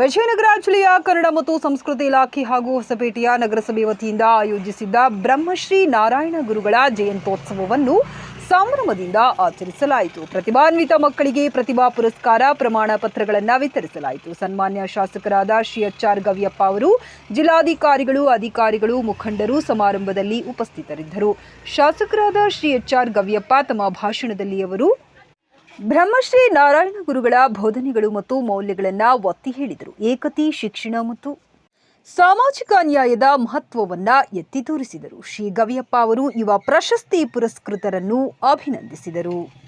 ವಿಜಯನಗರ ಜಿಲ್ಲೆಯ ಕನ್ನಡ ಮತ್ತು ಸಂಸ್ಕೃತಿ ಇಲಾಖೆ ಹಾಗೂ ಹೊಸಪೇಟೆಯ ನಗರಸಭೆ ವತಿಯಿಂದ ಆಯೋಜಿಸಿದ್ದ ಬ್ರಹ್ಮಶ್ರೀ ನಾರಾಯಣ ಗುರುಗಳ ಜಯಂತೋತ್ಸವವನ್ನು ಸಂಭ್ರಮದಿಂದ ಆಚರಿಸಲಾಯಿತು. ಪ್ರತಿಭಾನ್ವಿತ ಮಕ್ಕಳಿಗೆ ಪ್ರತಿಭಾ ಪುರಸ್ಕಾರ, ಪ್ರಮಾಣ ಪತ್ರಗಳನ್ನು ವಿತರಿಸಲಾಯಿತು. ಸನ್ಮಾನ್ಯ ಶಾಸಕರಾದ ಶ್ರೀ ಎಚ್ ಆರ್ ಗವಿಯಪ್ಪ ಅವರು, ಜಿಲ್ಲಾಧಿಕಾರಿಗಳು, ಅಧಿಕಾರಿಗಳು, ಮುಖಂಡರು ಸಮಾರಂಭದಲ್ಲಿ ಉಪಸ್ಥಿತರಿದ್ದರು. ಶಾಸಕರಾದ ಶ್ರೀ ಎಚ್ ಆರ್ ಗವಿಯಪ್ಪ ತಮ್ಮ ಭಾಷಣದಲ್ಲಿ ಅವರು ಬ್ರಹ್ಮಶ್ರೀ ನಾರಾಯಣ ಗುರುಗಳ ಬೋಧನೆಗಳು ಮತ್ತು ಮೌಲ್ಯಗಳನ್ನು ಒತ್ತಿ ಹೇಳಿದರು. ಏಕತೆ ಶಿಕ್ಷಣ ಮತ್ತು ಸಾಮಾಜಿಕ ನ್ಯಾಯದ ಮಹತ್ವವನ್ನ ಎತ್ತಿ ತೋರಿಸಿದರು. ಶ್ರೀ ಗವಿಯಪ್ಪ ಅವರು ಯುವ ಪ್ರಶಸ್ತಿ ಪುರಸ್ಕೃತರನ್ನು ಅಭಿನಂದಿಸಿದರು.